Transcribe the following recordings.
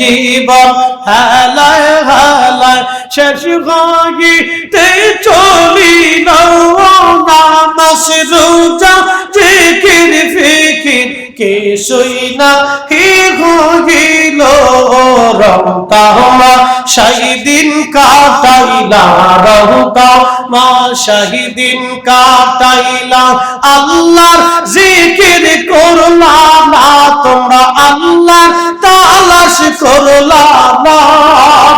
জীবন হালায় হালায় শেষ গিতে চলি নামাস রোজা, জিকির, ফিকির কে সইনা হি গিল রমতা শাহিদিন কাটাইলা রমতা মা শাহিদিন কাটাইলা। আল্লাহর জিকির করলা না, তোমরা আল্লাহ তালাশ করলা না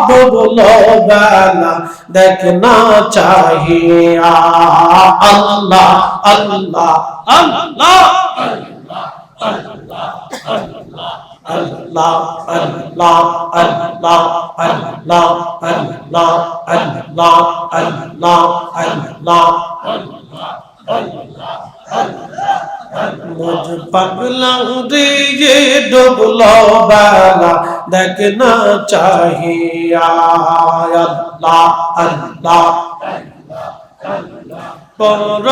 ডুবলো বেলা দেখ না চাহিয়া আল্লাহ আল্লাহ আল্লাহ Allah, Allah, Allah, Allah, Allah, Allah, Allah, Allah. মুঝ পাগলা রে ये डुबलो बाला देखना चाहिए अल्लाह अल्लाह পর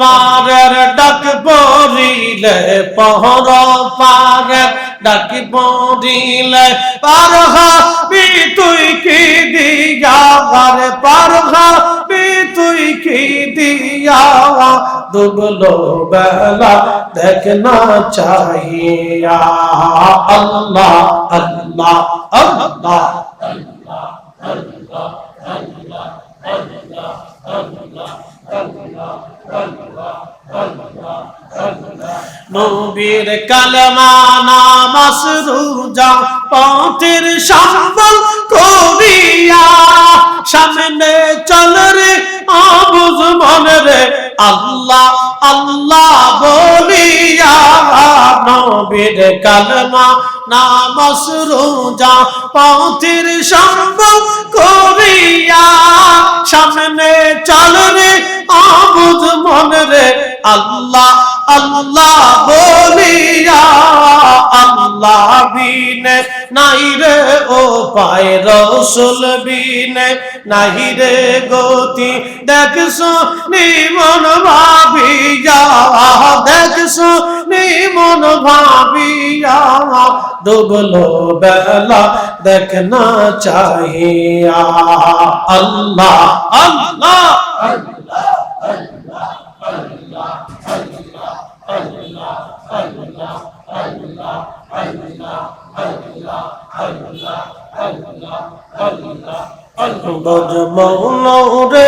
পারের ডাক পড়িলে পহর পারের ডাক পড়িলে পার হাবি তুই কি দিগা পার হাবি তুই কি দিয়া ডুবলো বেলা দেখনা চাহিয়া। আল্লাহ আল্লাহ আল্লাহ, নবীর কালমা নামাস রোজা পথের সম্বল করিয়া সামনে চল রে আবুজ রে, আল্লাহ আল্লাহ বলিয়া নবীর কালমা নামাস রোজা, পথের সম্বল করিয়া সামনে চল রে আবুজ মন রে, আল্লাহ আল্লাহ বলিয়া আল্লাহ বিনে নাই রে ও পায় রসুল বিনে, নাই রে গতি, দেখছ নিমন ভাবিয়া দেখছ নিমন ভাবিয়া ডুবলো বেলা দেখনা চাহিয়া আল্লাহ আল্লাহ। বজমৌনরে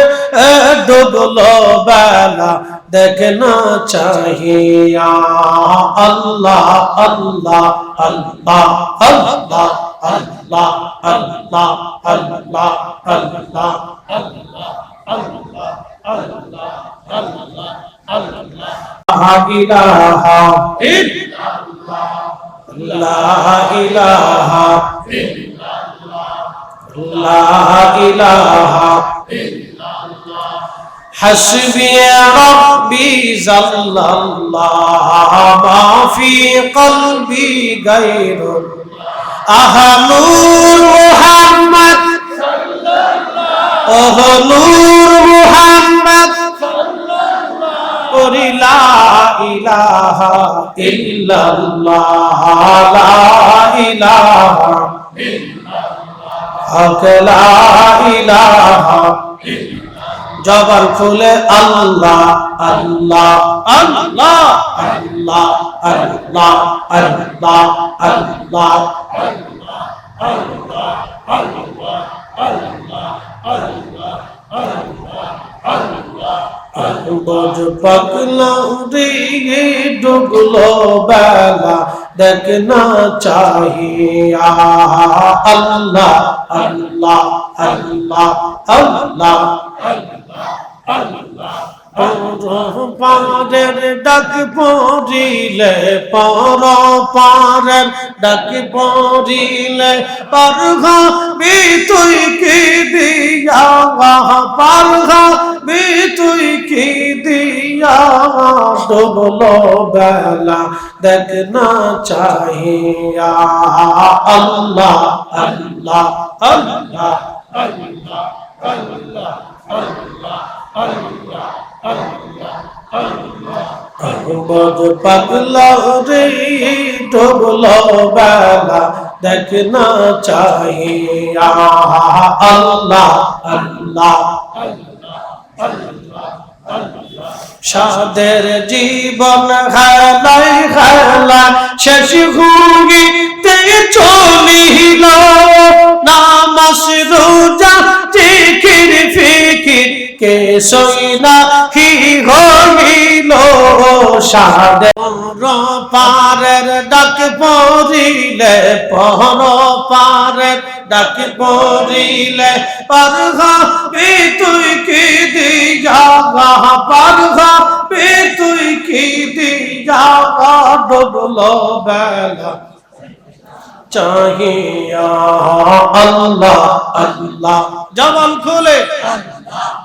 ডুবল বেলা দেখনা চাহিয়া আল্লাহ আল্লাহ আল্লাহ আল্লাহ আল্লাহ আল্লাহ আল্লাহ আল্লাহ ইলাহা ইল্লাল্লাহ ইলাহা لا إله حسبي ربي زل الله ما في قلبي غير أهل محمد أهل محمد قل لا إله إلا الله لا إله হক লা ইলাহা জবান খুলে আল্লাহ আল্লাহ আল্লাহ আল্লাহ আল্লাহ আল্লাহ আল্লাহ বোঝ পাগলা রে ডুবলো বেলা দেখনা চাহিয়া। আল্লাহ আল্লাহ আল্লাহ আল্লাহ পারের ডাক পড়িলে পর পারের ডাক পড়িলে, পারঘা বি তুই কি দিয়া? পারঘা বি তুই কি দিয়া ডুবলো বেলা দেখনা চাহিয়া। আল্লাহ আল্লাহ আল্লাহ আহমদ পাগলা রে ডোবল বেলা দেখ না চাহিয়া আল্লাহ আল্লাহ। সাদের জীবন হালাই হালা শেষ হুগিতে চলিল। নামাজ রোজা জিকির ফিকির কে সইলা সাদের পারের ডাক পড়িলে পহর পারের ডাক পড়িলে পার হবে তুই কি দিয়া পার হবে তুই কি দিয়া ডবল বেলা। চাহিয়া আল্লাহ আল্লাহ, জবান খুলে।